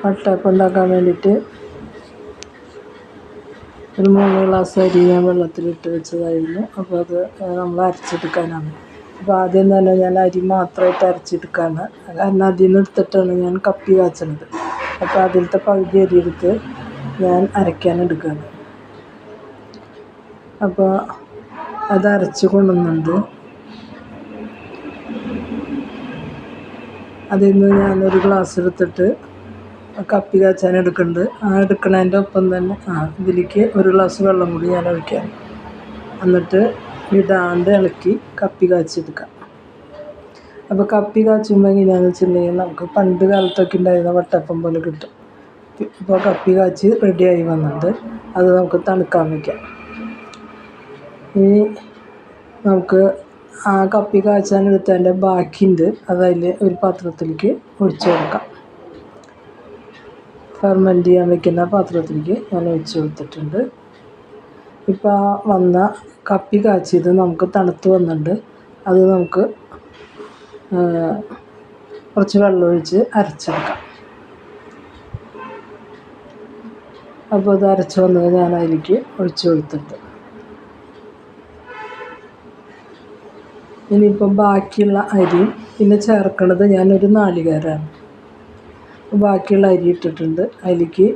വട്ടയപ്പം ഉണ്ടാക്കാൻ വേണ്ടിയിട്ട് ഒരു മൂന്ന് ഗ്ലാസ് അരി ഞാൻ വെള്ളത്തിലിട്ട് വെച്ചതായിരുന്നു. അപ്പോൾ അത് നമ്മൾ അരച്ചെടുക്കാനാണ്. അപ്പോൾ ആദ്യം തന്നെ ഞാൻ അരി മാത്രമായിട്ട് അരച്ചെടുക്കാണ്. കാരണം അതിൽ നിന്ന് എടുത്തിട്ടാണ് ഞാൻ കപ്പി കാച്ചണത്. അപ്പോൾ അതിലത്തെ പകുതി അരി എടുത്ത് ഞാൻ അരയ്ക്കാൻ എടുക്കുകയാണ്. അപ്പോൾ അത് അരച്ച് കൊണ്ടുവന്നുണ്ട് അതിൽ നിന്ന് ഞാനൊരു ഗ്ലാസ് എടുത്തിട്ട് കപ്പി കാച്ചാൻ എടുക്കുന്നുണ്ട്. ആ എടുക്കുന്നതിന്റെ ഒപ്പം തന്നെ ആ ഇതിലേക്ക് ഒരു ഗ്ലാസ് വെള്ളം കൂടി ഞാൻ ഒഴിക്കാം. എന്നിട്ട് ഇടാണ്ട് ഇളക്കി കപ്പി കാച്ചെടുക്കാം അപ്പോൾ കപ്പി കാച്ചുമ്പോൾ എങ്ങനെയാണെന്ന് വെച്ചിട്ടുണ്ടെങ്കിൽ നമുക്ക് പണ്ട് കാലത്തൊക്കെ ഉണ്ടായിരുന്ന വട്ടപ്പം പോലെ കിട്ടും. ഇപ്പോൾ കപ്പി കാച്ചി റെഡിയായി വന്നിട്ട് അത് നമുക്ക് തണുക്കാൻ വയ്ക്കാം. ഇനി നമുക്ക് ആ കപ്പി കാച്ചാൻ എടുത്തതിന്റെ ബാക്കിയുണ്ട്. അത് അതിൽ ഒരു പാത്രത്തിലേക്ക് ഒഴിച്ചു കൊടുക്കാം. ഫെർമെന്റ് ചെയ്യാൻ വെക്കുന്ന പാത്രത്തിലേക്ക് ഞാൻ ഒഴിച്ച് കൊടുത്തിട്ടുണ്ട്. ഇപ്പോൾ ആ വന്ന കപ്പി കാച്ചിയത് നമുക്ക് തണുത്ത് വന്നിട്ടുണ്ട്. അത് നമുക്ക് കുറച്ച് വെള്ളം ഒഴിച്ച് അരച്ചെടുക്കാം. അപ്പോൾ അത് അരച്ച് വന്നത് ഞാൻ അതിലേക്ക് ഒഴിച്ചു കൊടുത്തിട്ട് ഇനിയിപ്പം ബാക്കിയുള്ള അരിയും പിന്നെ ചേർക്കണത് ഞാനൊരു നാളികേരമാണ്. ബാക്കിയുള്ള അരി ഇട്ടിട്ടുണ്ട്. അതിലേക്ക്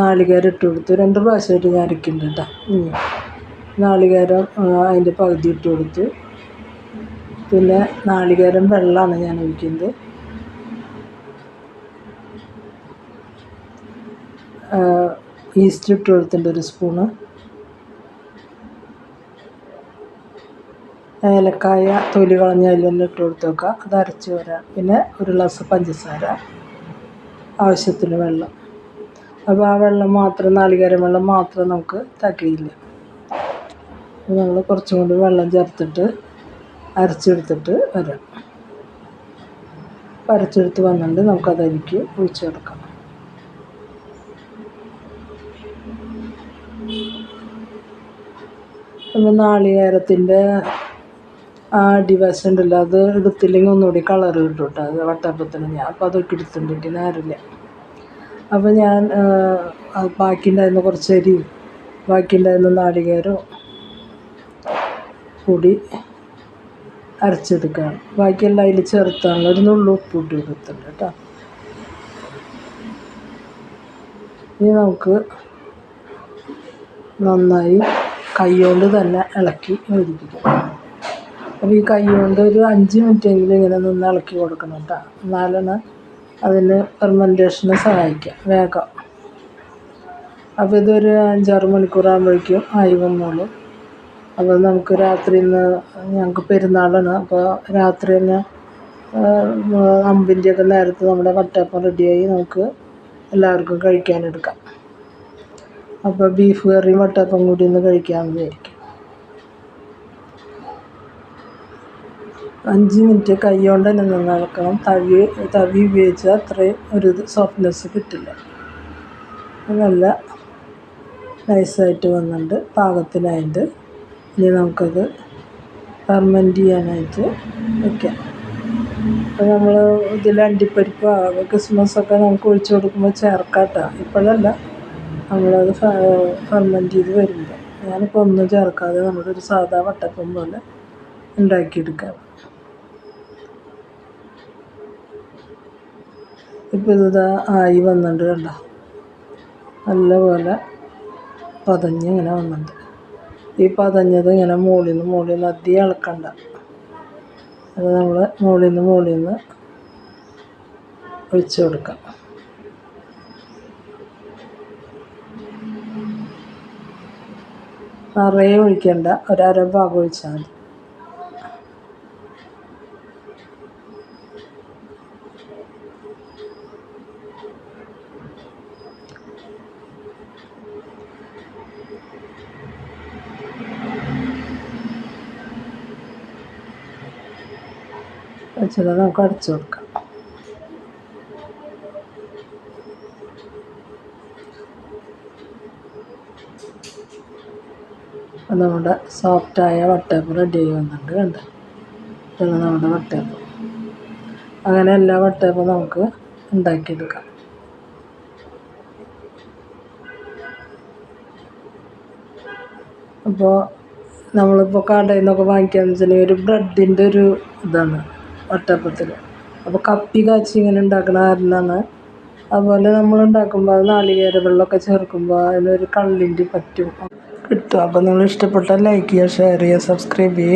നാളികേരം ഇട്ട് കൊടുത്തു. രണ്ട് പ്രാവശ്യമായിട്ട് ഞാൻ അരക്കുന്നുണ്ട് കേട്ടോ. നാളികേരം അതിന്റെ പകുതി ഇട്ട് കൊടുത്തു. പിന്നെ നാളികേരം വെള്ളമാണ് ഞാൻ ഒഴിക്കുന്നത്. ഈസ്റ്റ് ഇട്ട് കൊടുത്തിട്ടുണ്ട് ഒരു സ്പൂണ്. ഏലക്കായ തൊലി കളഞ്ഞ് അതിൽ തന്നെ ഇട്ട് കൊടുത്ത് വെക്കുക അത് അരച്ച് വരാം. പിന്നെ ഒരു ഗ്ലാസ് പഞ്ചസാര ആവശ്യത്തിന് വെള്ളം. അപ്പോൾ ആ വെള്ളം മാത്രം നാളികേരം വെള്ളം മാത്രം നമുക്ക് തികയില്ല നമ്മൾ കുറച്ചും കൂടി വെള്ളം ചേർത്തിട്ട് അരച്ചെടുത്തിട്ട് വരാം. അരച്ചെടുത്ത് വന്നിട്ട് നമുക്കതിലേക്ക് ഒഴിച്ചു കൊടുക്കാം അപ്പോൾ നാളികേരത്തിന്റെ ആ അടിവശം ഉണ്ടല്ലോ അത് എടുത്തില്ലെങ്കിൽ ഒന്നുകൂടി കളർ കിട്ടും അത് വട്ടപ്പത്തിന് ഞാൻ അപ്പോൾ അതൊക്കെ എടുത്തിട്ടുണ്ട് എനിക്ക് അപ്പോൾ ഞാൻ ബാക്കി ഉണ്ടായിരുന്ന കുറച്ച് അരിയും ബാക്കി ഉണ്ടായിരുന്ന നാളികേരവും കൂടി അരച്ചെടുക്കുകയാണ്. ബാക്കിയെല്ലാം അതിൽ ചേർത്താനുള്ള ഒരു നുള്ളു ഉപ്പ് ഇട്ട് കൊടുത്തിട്ടുണ്ട് കേട്ടോ ഇനി നമുക്ക് നന്നായി കൈകൊണ്ട് തന്നെ ഇളക്കി യോജിപ്പിക്കാം. അപ്പോൾ ഈ കൈ കൊണ്ട് ഒരു അഞ്ച് മിനിറ്റെങ്കിലും ഇങ്ങനെ നിന്ന് ഇളക്കി കൊടുക്കണം കേട്ടോ എന്നാലാണ് അതിന് ഫെർമെന്റേഷന് സഹായിക്കുക വേഗം. അപ്പോൾ ഇതൊരു അഞ്ചാറ് മണിക്കൂറാകുമ്പോഴേക്കും ആയി വന്നോളൂ. അപ്പോൾ നമുക്ക് രാത്രി ഇന്ന് ഞങ്ങൾക്ക് പെരുന്നാളാണ്. അപ്പോൾ രാത്രി തന്നെ അമ്പിന്റെയൊക്കെ നേരത്ത് നമ്മുടെ വട്ടയപ്പം റെഡിയായി നമുക്ക് എല്ലാവർക്കും കഴിക്കാനെടുക്കാം. അപ്പോൾ ബീഫ് കറിയും വട്ടയപ്പം കൂടി ഒന്ന് കഴിക്കാമെന്ന് വിചാരിക്കും അഞ്ച് മിനിറ്റ് കൈ കൊണ്ട് തന്നെ നിന്ന് ഇളക്കണം തവി തവി ഉപയോഗിച്ചാൽ അത്രയും ഒരു സോഫ്റ്റ്നെസ് കിട്ടില്ല. നല്ല നൈസായിട്ട് വന്നിട്ടുണ്ട് പാകത്തിനായിട്ട് ഇനി നമുക്കത് ഫെർമെന്റ് ചെയ്യാനായിട്ട് വയ്ക്കാം അപ്പോൾ നമ്മൾ ഇതിൽ അണ്ടിപ്പരിപ്പ് ക്രിസ്മസൊക്കെ നമുക്ക് ഒഴിച്ചു കൊടുക്കുമ്പോൾ ചേർക്കാട്ടോ. ഇപ്പോഴല്ല നമ്മളത് ഫെർമെന്റ് ചെയ്ത് വരുമ്പോൾ ഞാനിപ്പോൾ ഒന്നും ചേർക്കാതെ നമ്മുടെ ഒരു സാധാ വട്ടപ്പം പോലെ. ഉണ്ടാക്കിയെടുക്കാം. ഇപ്പോൾ ഇതാ ആയി വന്നിട്ടുണ്ട് കണ്ടോ? നല്ലപോലെ പതഞ്ഞ് ഇങ്ങനെ വന്നിട്ടുണ്ട്. ഈ പതഞ്ഞത് ഇങ്ങനെ മുകളിൽ നിന്ന് മുകളിൽ നിന്ന് അധികം ഇളക്കണ്ട. അത് നമ്മൾ മുകളിൽ നിന്ന് മുകളിൽ നിന്ന് ഒഴിച്ച് കൊടുക്കാം. നിറയെ ഒഴിക്കണ്ട. ഒരര ഭാഗം ഒഴിച്ചാൽ മതി. വെച്ചത് നമുക്ക് അടച്ചു കൊടുക്കാം അപ്പം നമ്മുടെ സോഫ്റ്റായ വട്ടയപ്പം റെഡി ആയി വന്നിട്ടുണ്ട് കണ്ടോ? ഇതാണ് നമ്മുടെ വട്ടയപ്പം. അങ്ങനെ എല്ലാ വട്ടയപ്പം നമുക്ക് ഉണ്ടാക്കിയെടുക്കാം. അപ്പോൾ നമ്മളിപ്പോൾ കടയിൽ നിന്നൊക്കെ വാങ്ങിക്കുകയെന്ന് വെച്ചിട്ടുണ്ടെങ്കിൽ ഒരു ബ്രെഡിന്റെ ഒരു ഇതാണ്. വട്ടപ്പത്തിൽ അപ്പോൾ കപ്പി കാച്ചി ഇങ്ങനെ ഉണ്ടാക്കണ കാരണമാണ്. അതുപോലെ നമ്മൾ ഉണ്ടാക്കുമ്പോൾ നാളികേര വെള്ളമൊക്കെ ചേർക്കുമ്പോൾ അതിനൊരു കള്ളിന്റെ പറ്റും. കിട്ടും. അപ്പോൾ നിങ്ങൾ ഇഷ്ടപ്പെട്ടാൽ ലൈക്ക് ചെയ്യുക ഷെയർ ചെയ്യുക സബ്സ്ക്രൈബ് ചെയ്യുക.